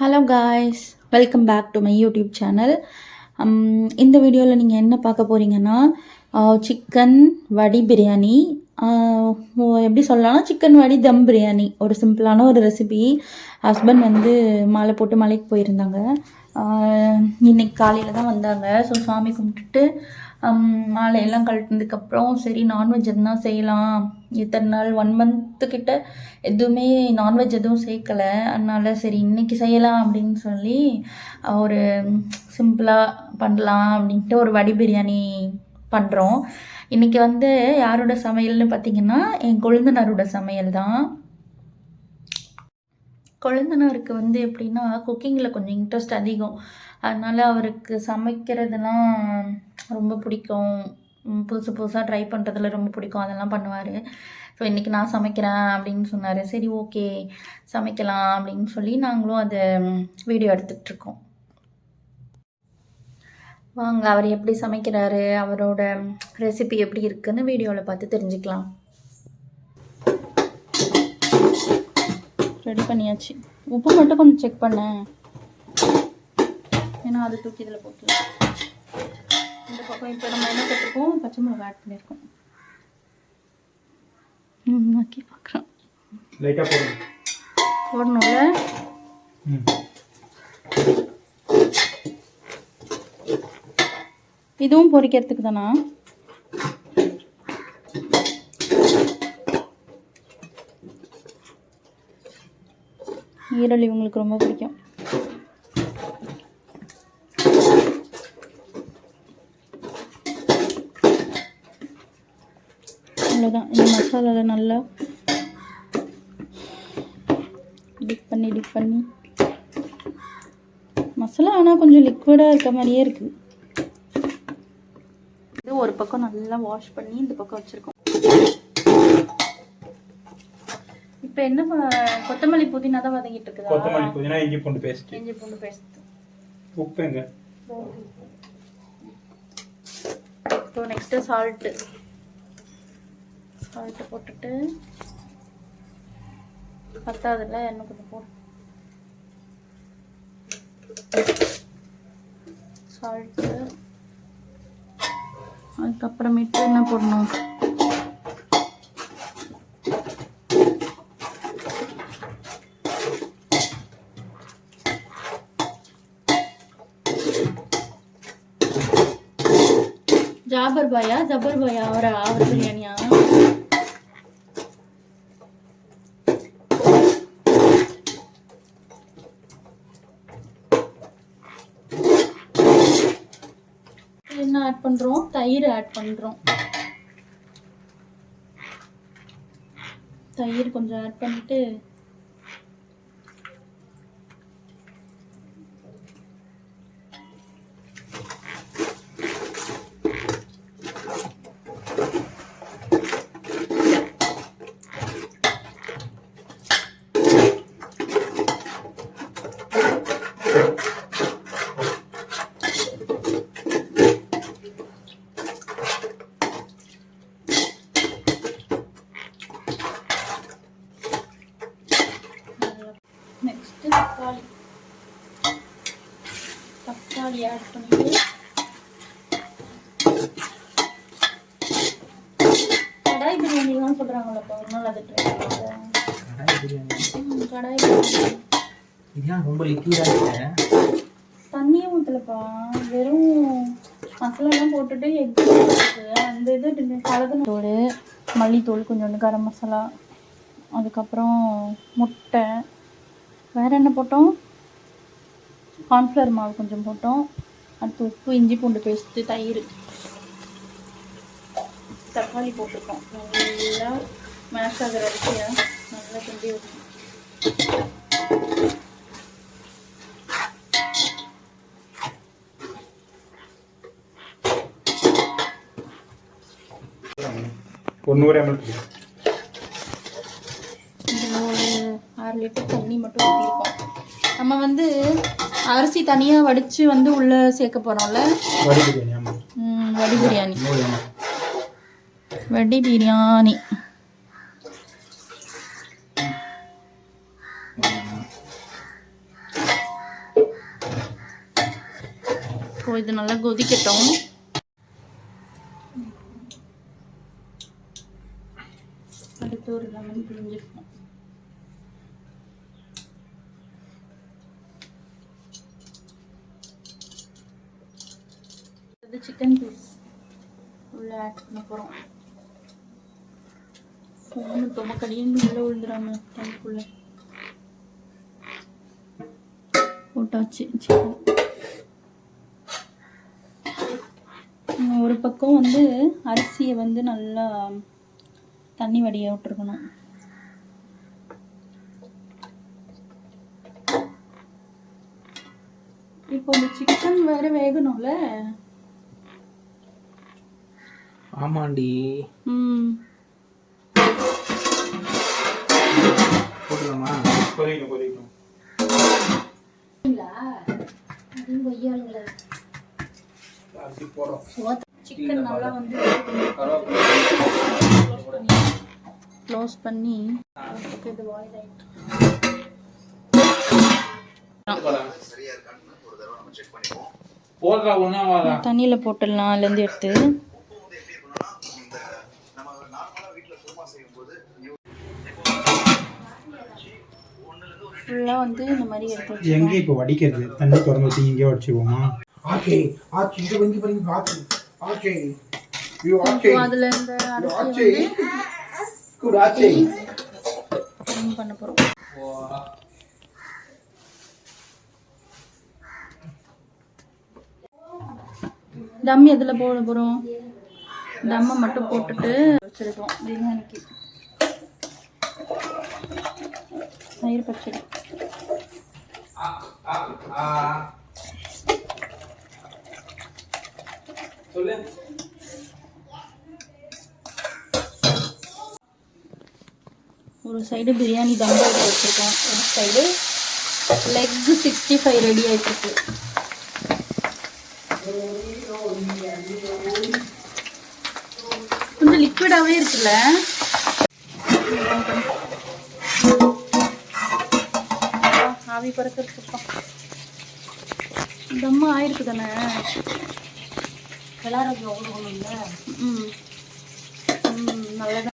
Hello guys welcome back to my YouTube channel இந்த வீடியோவில் நீங்கள் என்ன பார்க்க போகிறீங்கன்னா சிக்கன் வடி பிரியாணி. எப்படி சொல்லலாம்னா சிக்கன் வடி தம் பிரியாணி. ஒரு சிம்பிளான ஒரு ரெசிபி ஹஸ்பண்ட் வந்து மாலை போட்டு மலைக்கு போயிருந்தாங்க. இன்னைக்கு காலையில் தான் வந்தாங்க. ஸோ சாமி கும்பிட்டுட்டு மாலையெல்லாம் கழட்டினதுக்கப்புறம் சரி நான்வெஜ் எதுனா செய்யலாம். இத்தனை நாள் ஒன் மந்த்து கிட்ட எதுவுமே நான்வெஜ் எதுவும் சேர்க்கலை. அதனால சரி இன்னைக்கு செய்யலாம் அப்படின்னு சொல்லி ஒரு சிம்பிளாக பண்ணலாம் அப்படின்ட்டு ஒரு வடி பிரியாணி பண்ணுறோம் இன்றைக்கி வந்து யாரோட சமையல்னு பார்த்தீங்கன்னா என் கொழுந்தனாரோட சமையல் தான். கொழுந்தனாருக்கு வந்து எப்படின்னா குக்கிங்கில் கொஞ்சம் இன்ட்ரெஸ்ட் அதிகம். அதனால் அவருக்கு சமைக்கிறதுலாம் ரொம்ப பிடிக்கும். புதுசு புதுசாக ட்ரை பண்ணுறதுல ரொம்ப பிடிக்கும். அதெல்லாம் பண்ணுவார். ஸோ இன்றைக்கி நான் சமைக்கிறேன் அப்படின்னு சொன்னார். சரி ஓகே சமைக்கலாம் அப்படின்னு சொல்லி நாங்களும் அதை வீடியோ எடுத்துகிட்ருக்கோம் வாங்க அவர் எப்படி சமைக்கிறாரு அவரோட ரெசிபி எப்படி இருக்குன்னு வீடியோவில் பார்த்து தெரிஞ்சுக்கலாம். ரெடி பண்ணியாச்சு. உப்பு மட்டும் கொஞ்சம் செக் பண்ணேன் ஏன்னா அது தூக்கி இதில் போட்டுலாம் இந்த பக்கம் இப்போ நம்ம என்ன போட்டிருக்கோம்? பச்சை மிளகா ஆட் பண்ணியிருக்கோம். ஓகே பார்க்குறோம். போடணும்ல? இதுவும் பொரிக்கிறதுக்கு தானா? ஈரல் இவங்களுக்கு ரொம்ப பிடிக்கும். அவ்வளோதான் இந்த மசாலாவில் நல்லா டிப் பண்ணி டிப் பண்ணி. மசாலா ஆனால் கொஞ்சம் லிக்விடாக இருக்க மாதிரியே இருக்குது இது ஒரு பக்கம் நல்லா வாஷ் பண்ணி இந்த பக்கம் வச்சுருக்கோம். இப்போ என்ன கொத்தமல்லி புதினா தான் வதங்கிட்டு இருக்குதா? கொத்தமல்லி புதினா இஞ்சி பூண்டு பேஸ்ட் இஞ்சி பூண்டு பேஸ்ட் உப்பு எங்க? ஸோ நெக்ஸ்ட்டு சால்ட்டு சால்ட்டு போட்டுட்டு பத்தாதுல எண்ணெய் கொஞ்சம் போடணும் சால்ட்டு. அதுக்கப்புறமேட்டு என்ன போடணும்? ஜாபர் பாயா? ஜபர் பாயா? அவரை? அவர் பிரியாணியா? என்ன ஆட் பண்றோம்? தயிர் ஆட் பண்றோம். தயிர் கொஞ்சம் ஆட் பண்ணிட்டு நெக்ஸ்ட் தக்காளி தக்காளி ஆட் பண்ணிட்டு கடாய் பிரியாணிலாம் சொல்கிறாங்களப்பா ஒரு நாள் அது ட்ரை கடாய் பிரியாணி கடாய் பிரியாணி இதுதான் ரொம்ப லிக்விடாக இருக்கு தண்ணியே ஊற்றலப்பா வெறும் மசாலாலாம் போட்டுட்டு எக் அந்த இது கலகத்தூள் மல்லித்தூள் கொஞ்சோண்டு கரம் மசாலா அதுக்கப்புறம் முட்டை வேறு என்ன போட்டோம்? கார்ன்ஃப்ளவர் மாவு கொஞ்சம் போட்டோம். அடுத்து உப்பு இஞ்சி பூண்டு பேஸ்ட்டு தயிர். தக்காளி போட்டிருக்கோம். நல்லா மேஷ் ஆகிற அரிசியை? நல்லா கிண்டி வச்சு ஒரு நூறு எம்எல் ஆறு லிட்டர் தண்ணி மட்டும் ஊற்றிருக்கோம் நம்ம வந்து அரிசி தனியாக வடித்து வந்து உள்ளே சேர்க்க போகிறோம்ல வடி பிரியாணி வடி பிரியாணி. இப்போ இது நல்லா கொதிக்கட்டும். அடுத்து ஒரு லெமன் பிழிஞ்சிருக்கோம். சிக்கன் பீஸ் உள்ளே ஆட் பண்ண போகிறோம் ரொம்ப தொமக்கடின்னு உள்ளே விழுந்துடாம டேங்க்குள்ளே போட்டாச்சு சிக்கன் ஒரு பக்கம் வந்து அரிசியை வந்து நல்லா தண்ணி வடிய விட்டுருக்கணும். இப்போ இந்த சிக்கன் வேற வேகணும்ல? ஆமாண்டி. ம். போட்டுக்கலாமா? கொதிக்கணும் கொதிக்கணும் அரிசி போடும் சிக்கன் நல்லா வந்து க்ளோஸ் பண்ணி. இது பாயில் ஆயிட்டு. தண்ணியில் போட்டுடலாம் அதுலேருந்து எடுத்து. ஃபுல்லாக வந்து இந்த மாதிரி எடுத்து எங்கே இப்போ வடிக்கிறது? தண்ணி திறந்து ஊற்றி இங்கே வச்சுக்குவோமா ஆச்சே ஆச்சு இது வந்து பாருங்க ஆச்சு ஆச்சே ஐயோ ஆச்சே அதில் இந்த அரிசி ஆச்சே கூட ஆச்சே வந்து பண்ண போகிறோம் தம் எதில் போட போகிறோம் தம்மை மட்டும் போட்டுட்டு வச்சுருக்கோம். பிரியாணிக்கு தயிர் பச்சடி. ஒரு சைடு பிரியாணி தம் போட்டு வச்சுருக்கோம். ஒரு side leg sixty five ready ஆகிட்டுருக்கு கொஞ்சம் லிக்விடாகவே இருக்குல்ல? ஆவி பறக்கிறது சுத்தம் தம்மு ஆயிருக்கு தானே ம். ம் நல்லதா.